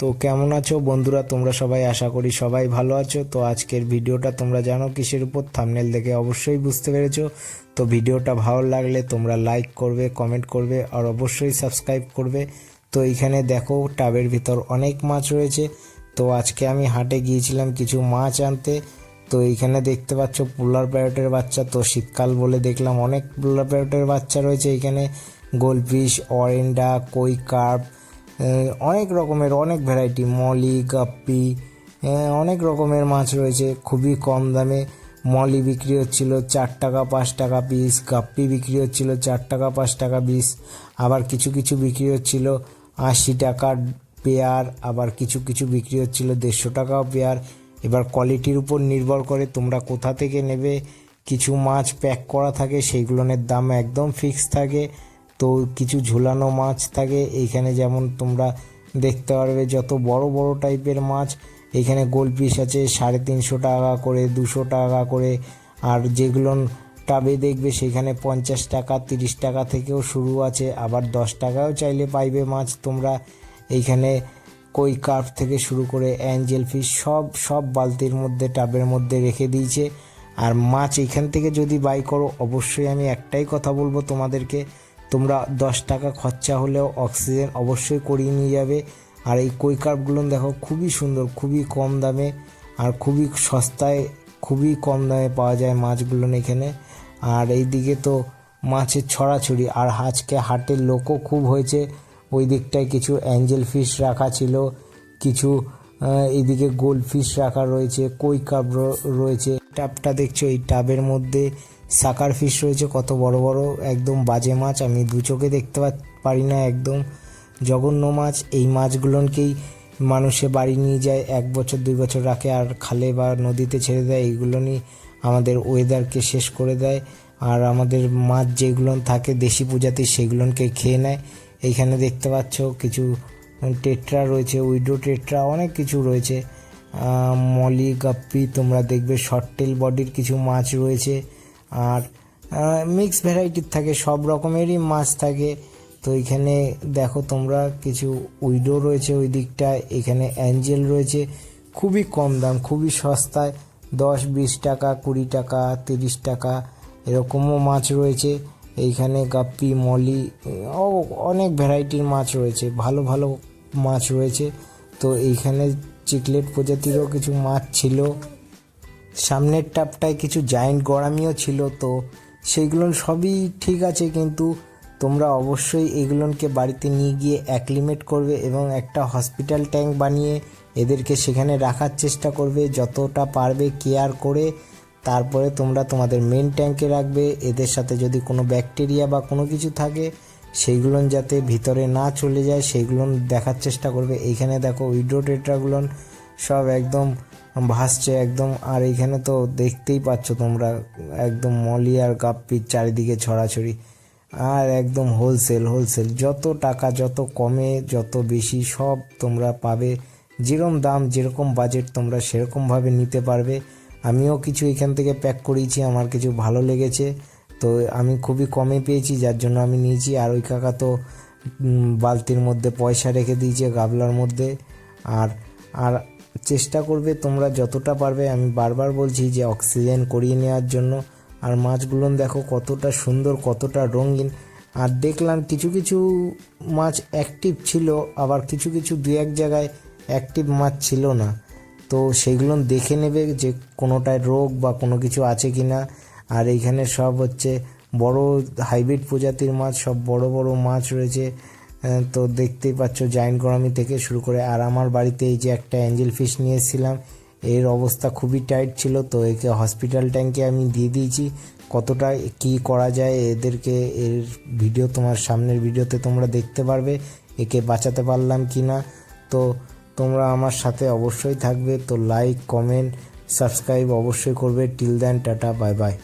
তো কেমন আছো বন্ধুরা? তোমরা সবাই আশা করি সবাই ভালো আছো। তো আজকের ভিডিওটা তোমরা জানো কিসের উপর? থামনেল দেখে অবশ্যই বুঝতে পেরেছ। তো ভিডিওটা ভালো লাগলে তোমরা লাইক করবে, কমেন্ট করবে আর অবশ্যই সাবস্ক্রাইব করবে। তো এইখানে দেখো টাবের ভিতর অনেক মাছ রয়েছে। তো আজকে আমি হাটে গিয়েছিলাম কিছু মাছ আনতে। তো এইখানে দেখতে পাচ্ছ পোলার প্যারটের বাচ্চা। তো শীতকাল বলে দেখলাম অনেক পোলার প্যারটের বাচ্চা রয়েছে এইখানে। গোলফিশ অরেন্ডা কই কার্প অনেক রকমের, অনেক ভ্যারাইটি মলি গাপ্পি অনেক রকমের মাছ রয়েছে, খুবই কম দামে। মলি বিক্রি হচ্ছিল চার টাকা, পাঁচ টাকা পিস গাপ্পি বিক্রি হচ্ছিল চার টাকা, পাঁচ টাকা পিস আবার কিছু কিছু বিক্রি হচ্ছিল আশি টাকার পেয়ার আবার কিছু কিছু বিক্রি হচ্ছিল দেড়শো টাকাও পেয়ার এবার কোয়ালিটির উপর নির্ভর করে তোমরা কোথা থেকে নেবে, কিছু মাছ প্যাক করা থাকে সেইগুলোর দাম একদম ফিক্স থাকে। তো কিছু ঝুলানো মাছ থাকে। এইখানে যেমন তোমরা দেখতে পারবে যত বড় বড় টাইপের মাছ, এখানে গোল পিস আছে সাড়ে তিনশো টাকা করে, দুশো টাকা করে। আর যেগুলো টাবে দেখবে সেখানে পঞ্চাশ টাকা, তিরিশ টাকা থেকেও শুরু আছে। আবার দশ টাকাও চাইলে পাইবে মাছ তোমরা। এইখানে কই কার্প থেকে শুরু করে অ্যাঞ্জেল ফিশ সব সব বালতির মধ্যে, টাবের মধ্যে রেখে দিয়েছে। আর মাছ এখান থেকে যদি বাই করো, অবশ্যই আমি একটাই কথা বলব তোমাদেরকে তোমরা দশ টাকা খরচা হলেও অক্সিজেন অবশ্যই করিয়ে নিয়ে যাবে। আর এই কই কার্পগুলো দেখো খুবই সুন্দর খুবই কম দামে আর খুবই সস্তায় খুবই কম দামে পাওয়া যায় মাছগুলো এখানে। আর এইদিকে তো মাছের ছড়াছড়ি আর আজকে হাটের লোকও খুব হয়েছে। ওই দিকটায় কিছু অ্যাঞ্জেল ফিশ রাখা ছিল কিছু আহ, এইদিকে গোল্ড ফিশ রাখা রয়েছে কই কাপ রয়েছে। টাবটা দেখছ এই টাবের মধ্যে সাকার ফিশ রয়েছে, কত বড় বড়, একদম বাজে মাছ, আমি দু চোখে দেখতে পারি না, একদম জঘন্য মাছ। এই মাছগুলোকেই মানুষে বাড়ি নিয়ে যায়, এক বছর, দুই বছর রাখে আর খালে বা নদীতে ছেড়ে দেয়, এইগুলো নিয়ে আমাদের ওয়েদারকে শেষ করে দেয়। আর আমাদের মাছ যেগুলো থাকে, দেশি প্রজাতি, সেগুলোকে খেয়ে নেয়। এইখানে দেখতে পাচ্ছ কিছু টেট্রা রয়েছে, উইডো টেট্রা, অনেক কিছু রয়েছে। মলি, গাপ্পি, তোমরা দেখবে শর্ট টেল বডির কিছু মাছ রয়েছে। আর মিক্স ভ্যারাইটির থাকে, সব রকমেরই মাছ থাকে। তো এখানে দেখো তোমরা কিছু উইডো রয়েছে ওই দিকটায়, এখানে অ্যাঞ্জেল রয়েছে। খুবই কম দাম, খুবই সস্তায়, দশ, বিশ টাকা, কুড়ি টাকা, তিরিশ টাকা, এরকমও মাছ রয়েছে। এইখানে গাপ্পি, মলি অনেক ভ্যারাইটির মাছ রয়েছে, ভালো ভালো মাছ রয়েছে। তো এইখানে চিকলেট প্রজাতিরও কিছু মাছ ছিল। সামনের টাপটায় কিছু জায়েন্ট গড়ামিও ছিল তো, সেগুলো সবই ঠিক আছে কিন্তু তোমরা অবশ্যই এগুলোকে বাড়িতে নিয়ে গিয়ে অ্যাক্লিমেট করবে এবং একটা হসপিটাল ট্যাঙ্ক বানিয়ে এদেরকে সেখানে রাখার চেষ্টা করবে, যতটা পারবে কেয়ার করে। তারপরে তোমরা তোমাদের মেন ট্যাঙ্কে রাখবে, এদের সাথে যদি কোনো ব্যাকটেরিয়া বা কোনো কিছু থাকে সেইগুলো যাতে ভিতরে না চলে যায় সেইগুলো দেখার চেষ্টা করবে। এইখানে দেখো উইড্রো টেট্রাগুলো সব একদম ভাসছে একদম। আর এইখানে তো দেখতেই পাচ্ছ তোমরা, একদম মলি আর গাপ্পির চারিদিকে ছড়াছড়ি। আর একদম হোলসেল হোলসেল যত টাকা, যত কমে, যত বেশি সব তোমরা পাবে। যেরকম দাম, যেরকম বাজেট তোমরা সেরকমভাবে নিতে পারবে। আমিও কিছু এখান থেকে প্যাক করিয়েছি, আমার কিছু ভালো লেগেছে। তো আমি খুবই কমে পেয়েছি, যার জন্য আমি নিয়েছি। আর ওই কাকা তো বালতির মধ্যে পয়সা রেখে দিয়েছে গাবলার মধ্যে। আর আর চেষ্টা করবে তোমরা যতটা পারবে। আমি বারবার বলছি যে অক্সিজেন করিয়ে নেওয়ার জন্য। আর মাছগুলো দেখো কতটা সুন্দর, কতটা রঙিন। আর দেখলাম কিছু কিছু মাছ অ্যাক্টিভ ছিল, আবার কিছু কিছু দু এক জায়গায় অ্যাক্টিভ মাছ ছিল না। তো সেইগুলো দেখে নেবে যে কোনোটায় রোগ বা কোনো কিছু আছে কি না আর এইখানে সব হচ্ছে বড় হাইব্রিড প্রজাতির মাছ, সব বড় বড় মাছ রয়েছে। তো দেখতেই পাচ্ছ জায়েন্ট গরমি থেকে শুরু করে আর আমার বাড়িতে এই যে একটা অ্যাঞ্জেল ফিশ নিয়ে এসেছিলাম এর অবস্থা খুবই টাইট ছিল, তো একে হসপিটাল ট্যাঙ্কে আমি দিয়ে দিয়েছি। কতটা, কি করা যায়, এদেরকে এর ভিডিও তোমার সামনের ভিডিওতে তোমরা দেখতে পারবে, একে বাঁচাতে পারলাম কি না তো তোমরা আমার সাথে অবশ্যই থাকবে, তো লাইক কমেন্ট সাবস্ক্রাইব অবশ্যই করবে। Till then tata bye bye